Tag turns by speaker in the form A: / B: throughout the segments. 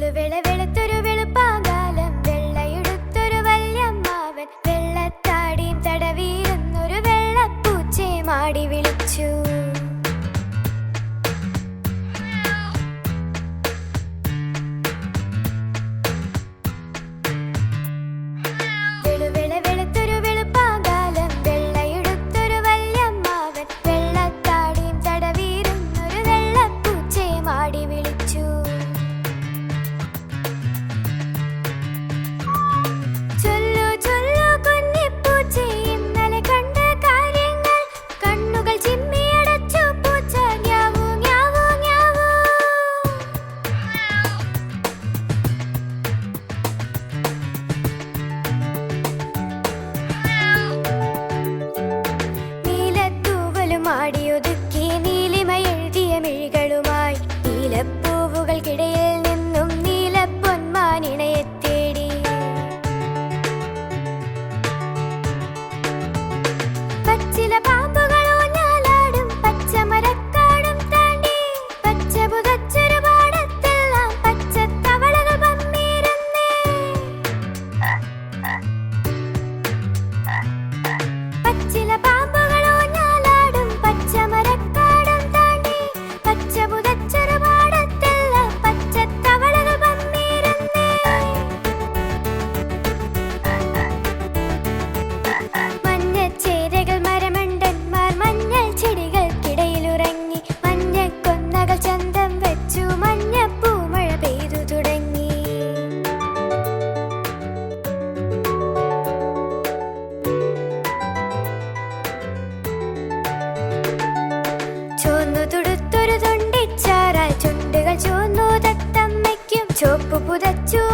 A: வெளு வெள வெளுத்து പുതച്ചു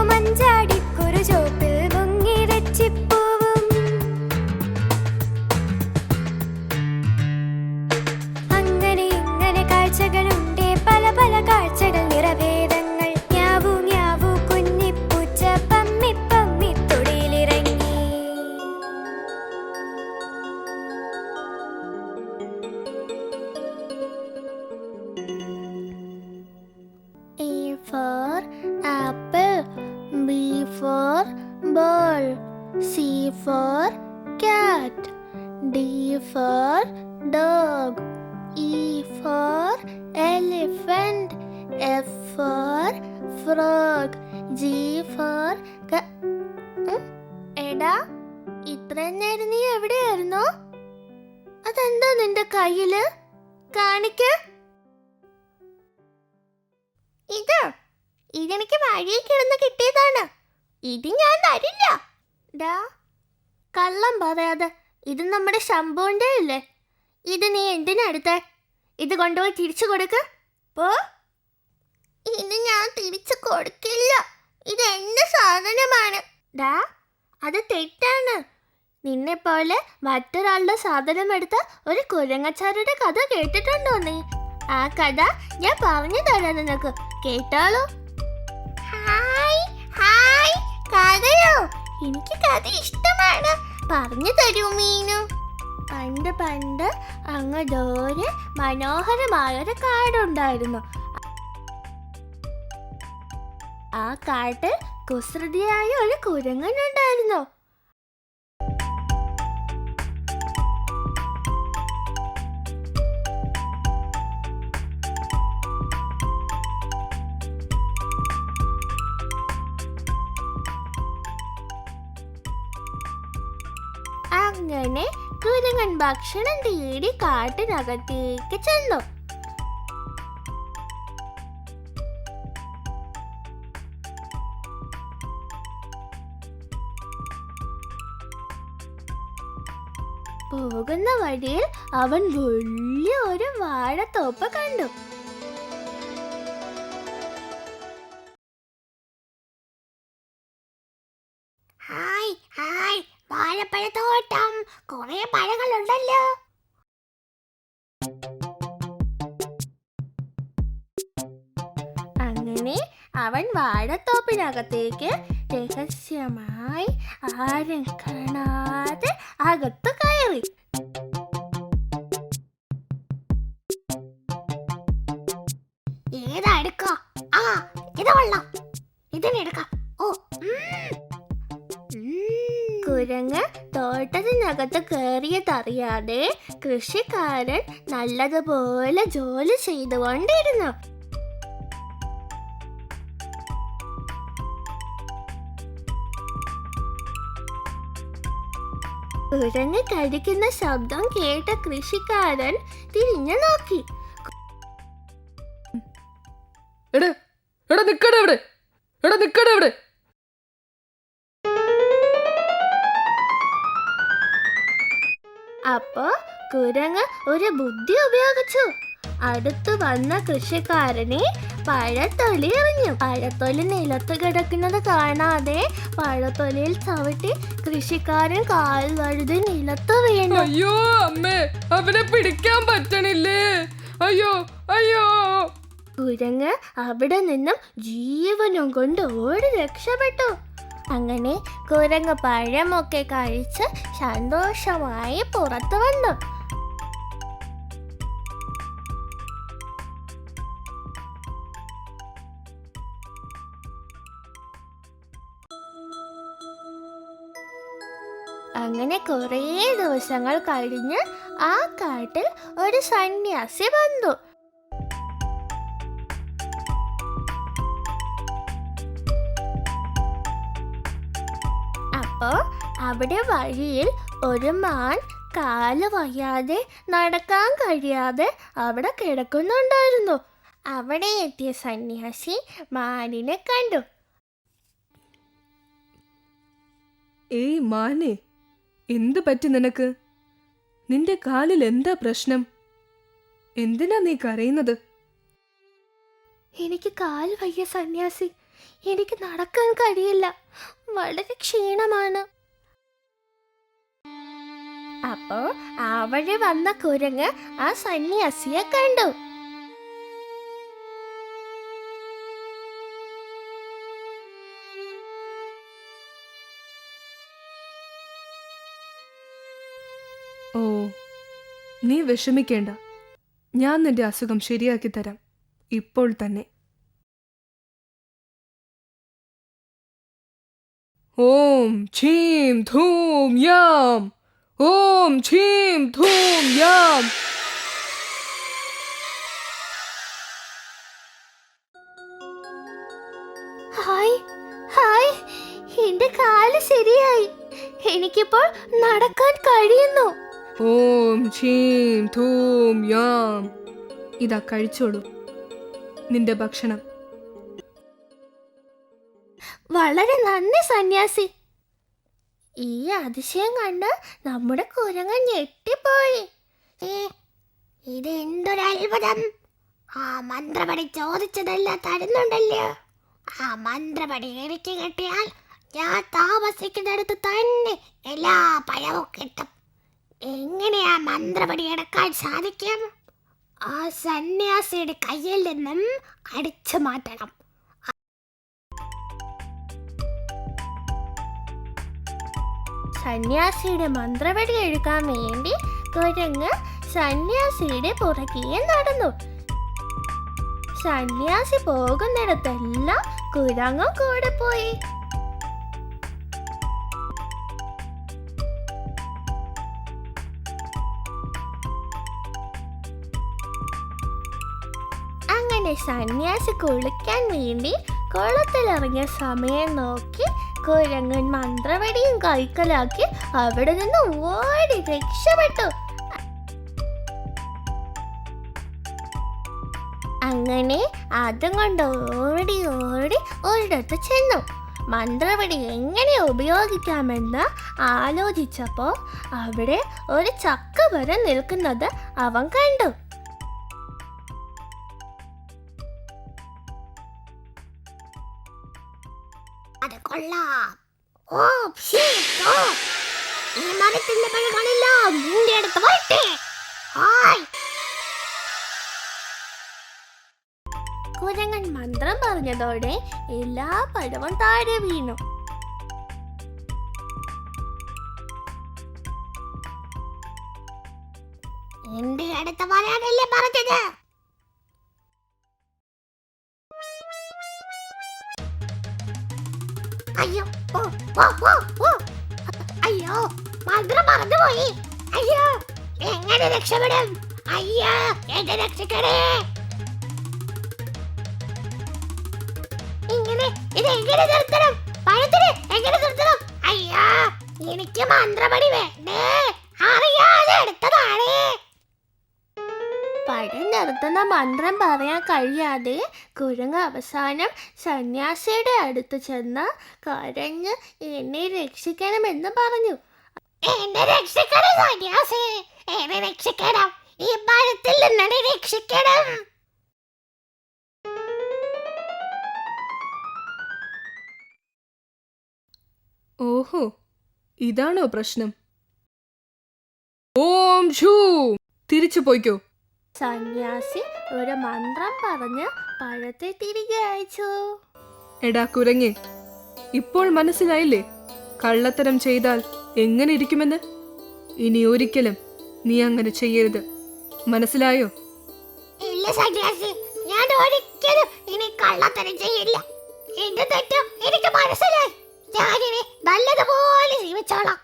B: For apple, B for ball, C for cat, D for dog, E for elephant, F for frog, G for എടാ ഇത്ര നേരം നീ എവിടെയായിരുന്നു അതെന്താ നിന്റെ കയ്യിൽ കാണിക്ക് ഇത് ഇതെനിക്ക് വഴിയിൽ കിടന്ന് കിട്ടിയതാണ്. ഇത് ഞാൻ തരില്ല. ഡാ കള്ളം പറയാതെ ഇത് നമ്മുടെ ശംഭുവിന്റെ അല്ലേ? ഇത് നീ എന്തിനടുത്ത് ഇത് കൊണ്ടുപോയി തിരിച്ചു കൊടുക്ക്. പോ. ഇത് ഞാൻ തിരിച്ചു കൊടുക്കില്ല. ഇത് എന്റെ സാധനമാണ്. ഡാ അത് തെറ്റാണ്. നിന്നെ പോലെ മറ്റൊരാളുടെ സാധനം എടുത്ത ഒരു കുരങ്ങച്ചാരുടെ കഥ കേട്ടിട്ടുണ്ടോ നീ? ആ കഥ ഞാൻ പറഞ്ഞു തരാം നിനക്ക്. കേട്ടാലോ? ഹായ് ഹായ് കഥയോ? എനിക്ക് കഥ ഇഷ്ടമാണ്. പറഞ്ഞു തരൂ മീനു. പണ്ട് പണ്ട് അങ്ങ് ദൂരെ മനോഹരമായൊരു കാടുണ്ടായിരുന്നു. ആ കാട്ടിൽ കുസൃതിയായ ഒരു കുരങ്ങനുണ്ടായിരുന്നു. അങ്ങനെ കുരങ്ങൻ ഭക്ഷണം തേടി കാട്ടിനകത്തേക്ക് ചെന്നു. പോകുന്ന വഴിയിൽ അവൻ വലിയ ഒരു വാഴത്തോപ്പ് കണ്ടു. കുറെ പഴങ്ങളുണ്ടല്ലോ. അങ്ങനെ അവൻ വാഴത്തോപ്പിനകത്തേക്ക് രഹസ്യമായി ആരും കാണാതെ അകത്ത് കയറി. ഏതാ എടുക്ക? ആ ഇത് കൊള്ളാം.
C: ഇതിനെ
B: തോട്ടത്തിനകത്ത് കയറിയതറിയാതെ കൃഷിക്കാരൻ നല്ലതുപോലെ ജോലി ചെയ്തുകൊണ്ടിരുന്നു. കുരങ്ങ് കടിക്കുന്ന ശബ്ദം കേട്ട കൃഷിക്കാരൻ തിരിഞ്ഞു നോക്കി.
D: എടാ എടാ നിക്കടാ ഇവിടെ എടാ നിക്കടാ ഇവിടെ
B: അപ്പോ കുരങ്ങ് ഒരു ബുദ്ധി ഉപയോഗിച്ചു. അടുത്തു വന്ന കൃഷിക്കാരനെ പഴത്തൊലി എറിഞ്ഞു. പഴത്തൊലി നിലത്ത് കിടക്കുന്നത് കാണാതെ പഴത്തൊലിയിൽ ചവിട്ടി കൃഷിക്കാരൻ കാൽ വഴുതി നിലത്ത് വീണു.
D: അയ്യോ അമ്മേ അവനെ പിടിക്കാൻ പറ്റണില്ലേ? അയ്യോ അയ്യോ.
B: കുരങ്ങ് അവിടെ നിന്നും ജീവനും കൊണ്ട് ഓടി രക്ഷപ്പെട്ടു. അങ്ങനെ കുരങ്ങ് പഴമൊക്കെ കഴിച്ച് സന്തോഷമായി പുറത്തു വന്നു. അങ്ങനെ കുറേ ദിവസങ്ങൾ കഴിഞ്ഞ് ആ കാട്ടിൽ ഒരു സന്യാസി വന്നു. അപ്പോ അവിടെ വഴിയിൽ ഒരു മാൻ കാൽ വയ്യാതെ നടക്കാൻ കഴിയാതെ അവിടെ കിടക്കുന്നുണ്ടായിരുന്നു. അവിടെ എത്തിയ സന്യാസി മാനിനെ കണ്ടു.
D: ഏയ് മാനെ എന്തു പറ്റി നിനക്ക്? നിന്റെ കാലിൽ എന്താ പ്രശ്നം? എന്തിനാ നീ കരയുന്നത്?
B: എനിക്ക് കാൽ വയ്യ സന്യാസി. എനിക്ക് നടക്കാൻ കഴിയില്ല. വളരെ ക്ഷീണമാണ്. അപ്പോ ആ വഴി വന്ന കുരങ്ങ് ആ സന്യാസിയെ കണ്ടു.
D: ഓ നീ വിഷമിക്കേണ്ട. ഞാൻ നിന്റെ അസുഖം ശരിയാക്കി തരാം. ഇപ്പോൾ തന്നെ. ഓം ഛീം ധൂം യാം ഓം ഛീം ധൂം യാം
B: ഹായ് ഹായ് എന്റെ കാൽ ശരിയായി. എനിക്കിപ്പോൾ നടക്കാൻ കഴിയുന്നു.
D: ഓം ഛീം ധൂം യാം. ഇതാ കഴിച്ചോളൂ. നിന്റെ ഭക്ഷണം.
B: വളരെ നന്ദി സന്യാസി. ഈ അതിശയം കണ്ട് നമ്മുടെ കുരങ്ങൻ ഞെട്ടിപ്പോയി.
C: ഏ, ഇത് എന്തൊരത്ഭുതം ആ മന്ത്രപടി ചോദിച്ചതെല്ലാം തരുന്നുണ്ടല്ലോ. ആ മന്ത്രപടി എനിക്ക് കിട്ടിയാൽ ഞാൻ താമസിക്കുന്നിടത്ത് തന്നെ എല്ലാ പഴവും കിട്ടും. എങ്ങനെയാ മന്ത്രപടി എടുക്കാൻ സാധിക്കും? ആ സന്യാസിയുടെ കയ്യിൽ നിന്നും അടിച്ചു മാറ്റണം.
B: സന്യാസിയുടെ മന്ത്രവടി എടുക്കാൻ വേണ്ടി കുരങ്ങ് സന്യാസിയുടെ പുറകെ നടന്നു. സന്യാസി പോകുന്നിടത്തെല്ലാം കുരങ്ങും കൂടെ പോയി. അങ്ങനെ സന്യാസി കുളിക്കാൻ വേണ്ടി കുളത്തിലിറങ്ങിയ സമയം നോക്കി കുരങ്ങൻ മന്ത്രവടിയും കൈക്കലാക്കി അവിടെ നിന്ന് ഓടി രക്ഷപ്പെട്ടു. അങ്ങനെ അതും കൊണ്ട് ഓടി ഓടി ഒരിടത്ത് ചെന്നു. മന്ത്രവടി എങ്ങനെ ഉപയോഗിക്കാമെന്ന് ആലോചിച്ചപ്പോൾ അവിടെ ഒരു ചക്ക വരെ നിൽക്കുന്നത് അവൻ കണ്ടു.
C: കൊള്ളാം ഓ ഷീ, ഓ. ഈ മരത്തിന്റെ പഴകളെല്ലാം നിന്റെ അടുത്ത് വരട്ടെ. ഹായ്.
B: കുരങ്ങൻ മന്ത്രം പറഞ്ഞതോടെ എല്ലാ പഴവും താഴെ വീണു.
C: എന്റെ അടുത്ത് വരാനല്ലേ പറഞ്ഞത്? അയ്യോ ഓ ഓ ഓ ഓ. അയ്യോ മന്ത്രം മറന്നുപോയി. അയ്യോ എങ്ങനെ രക്ഷപ്പെടും? അയ്യോ എന്നെ രക്ഷിക്കണേ ഇങ്ങനെ ഇത് എങ്ങനെ നിർത്തണം? പഴത്തിന് എങ്ങനെ നിർത്തണം? അയ്യോ എനിക്ക് മന്ത്രപടി വേണ്ടേ.
B: പഴം നിർത്തുന്ന മന്ത്രം പറയാൻ കഴിയാതെ കുരങ്ങ് അവസാനം സന്യാസിയുടെ അടുത്ത് ചെന്ന് കരഞ്ഞ് എന്നെ രക്ഷിക്കണമെന്ന് പറഞ്ഞു.
C: എന്നെ രക്ഷിക്കണം സന്യാസി. എന്നെ രക്ഷിക്കണം. ഈ മരത്തിൽ നിന്നെ രക്ഷിക്കണം.
D: ഓഹോ ഇതാണോ പ്രശ്നം? ഓം ഷൂ. തിരിച്ചു പോയിക്കോ.
B: സന്യാസി ഒരു മന്ത്രം പറഞ്ഞ് പഴത്തെ തിരികെ അയച്ചു
D: എടാ കുരങ്ങി ഇപ്പോൾ മനസ്സിലായില്ലേ? കള്ളത്തരം ചെയ്താൽ എങ്ങനെ ഇരിക്കുമെന്ന്? ഇനി ഒരിക്കലും നീ അങ്ങനെ ചെയ്യരുത്. മനസ്സിലായോ?
C: ഇല്ല സന്യാസി ഞാൻ ഒരിക്കലും ഇനി കള്ളത്തരം ചെയ്യില്ല. എന്റെ തെറ്റ് എനിക്ക് മനസ്സിലായി. ഞാനിനി നല്ലതുപോലെ ജീവിച്ചോളാം.